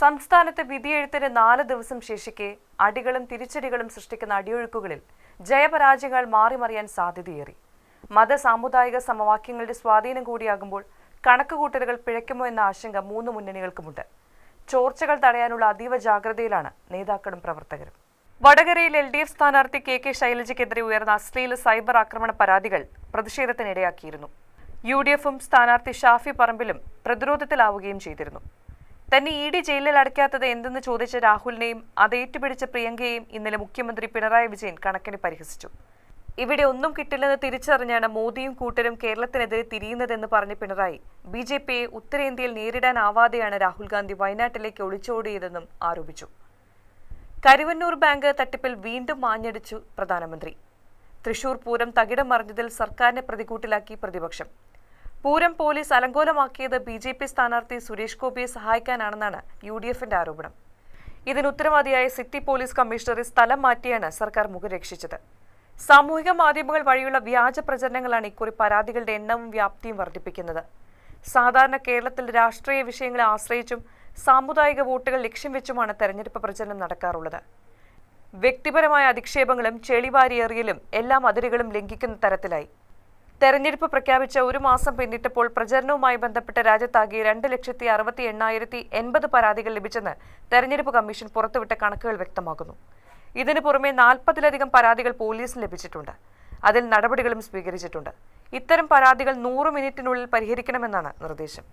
സംസ്ഥാനത്ത് വിധിയെഴുത്തിന് നാല് ദിവസം ശേഷിക്കെ അടികളും തിരിച്ചടികളും സൃഷ്ടിക്കുന്ന അടിയൊഴുക്കുകളിൽ ജയപരാജയങ്ങൾ മാറിമറിയാൻ സാധ്യതയേറി. മത സാമുദായിക സമവാക്യങ്ങളുടെ സ്വാധീനം കൂടിയാകുമ്പോൾ കണക്കുകൂട്ടലുകൾ പിഴയ്ക്കുമോ എന്ന ആശങ്ക മൂന്ന് മുന്നണികൾക്കുമുണ്ട്. ചോർച്ചകൾ തടയാനുള്ള അതീവ ജാഗ്രതയിലാണ് നേതാക്കളും പ്രവർത്തകരും. വടകരയിൽ എൽ ഡി എഫ് സ്ഥാനാർത്ഥി കെ കെ ശൈലജയ്ക്കെതിരെ ഉയർന്ന അശ്ലീല സൈബർ ആക്രമണ പരാതികൾ പ്രതിഷേധത്തിനിടയാക്കിയിരുന്നു. യു ഡി എഫും സ്ഥാനാർത്ഥി ഷാഫി പറമ്പിലും പ്രതിരോധത്തിലാവുകയും ചെയ്തിരുന്നു. തന്നെ ഇ ഡി ജയിലിൽ അടയ്ക്കാത്തത് എന്തെന്ന് ചോദിച്ച രാഹുലിനെയും അത് ഏറ്റുപിടിച്ച പ്രിയങ്കയെയും ഇന്നലെ മുഖ്യമന്ത്രി പിണറായി വിജയൻ കണക്കിന് പരിഹസിച്ചു. ഇവിടെ ഒന്നും കിട്ടില്ലെന്ന് തിരിച്ചറിഞ്ഞാണ് മോദിയും കൂട്ടരും കേരളത്തിനെതിരെ തിരിയുന്നതെന്ന് പറഞ്ഞ പിണറായി. ബി ജെ പിയെ ഉത്തരേന്ത്യയിൽ നേരിടാനാവാതെയാണ് രാഹുൽ ഗാന്ധി വയനാട്ടിലേക്ക് ഒളിച്ചോടിയതെന്നും ആരോപിച്ചു. കരുവന്നൂർ ബാങ്ക് തട്ടിപ്പിൽ വീണ്ടും മാഞ്ഞടിച്ചു പ്രധാനമന്ത്രി. തൃശൂർ പൂരം തകിടം മറിഞ്ഞതിൽ സർക്കാരിനെ പ്രതികൂട്ടിലാക്കി പ്രതിപക്ഷം. പൂരം പോലീസ് അലങ്കോലമാക്കിയത് ബി ജെ പി സ്ഥാനാർത്ഥി സുരേഷ് ഗോപിയെ സഹായിക്കാനാണെന്നാണ് യു ഡി എഫിന്റെ ആരോപണം. ഇതിന് ഉത്തരവാദിയായ സിറ്റി പോലീസ് കമ്മീഷണറെ സ്ഥലം മാറ്റിയാണ് സർക്കാർ മുഖരക്ഷിച്ചത്. സാമൂഹിക മാധ്യമങ്ങൾ വഴിയുള്ള വ്യാജ പ്രചരണങ്ങളാണ് ഇക്കുറി പരാതികളുടെ എണ്ണവും വ്യാപ്തിയും വർദ്ധിപ്പിക്കുന്നത്. സാധാരണ കേരളത്തിൽ രാഷ്ട്രീയ വിഷയങ്ങളെ ആശ്രയിച്ചും സാമുദായിക വോട്ടുകൾ ലക്ഷ്യം വെച്ചുമാണ് തെരഞ്ഞെടുപ്പ് പ്രചരണം നടക്കാറുള്ളത്. വ്യക്തിപരമായ അധിക്ഷേപങ്ങളും ചെളിവാരിയേറിയലും എല്ലാ അതിരുകളും ലംഘിക്കുന്ന തരത്തിലായി. തെരഞ്ഞെടുപ്പ് പ്രഖ്യാപിച്ച ഒരു മാസം പിന്നിട്ടപ്പോൾ പ്രചരണവുമായി ബന്ധപ്പെട്ട് രാജ്യത്താകെ രണ്ട് ലക്ഷത്തി അറുപത്തി എണ്ണായിരത്തി എൺപത് പരാതികൾ ലഭിച്ചെന്ന് തെരഞ്ഞെടുപ്പ് കമ്മീഷൻ പുറത്തുവിട്ട കണക്കുകൾ വ്യക്തമാക്കുന്നു. ഇതിനു പുറമെ നാൽപ്പതിലധികം പരാതികൾ പോലീസിന് ലഭിച്ചിട്ടുണ്ട്. അതിൽ നടപടികളും സ്വീകരിച്ചിട്ടുണ്ട്. ഇത്തരം പരാതികൾ നൂറ് മിനിറ്റിനുള്ളിൽ പരിഹരിക്കണമെന്നാണ് നിർദ്ദേശം.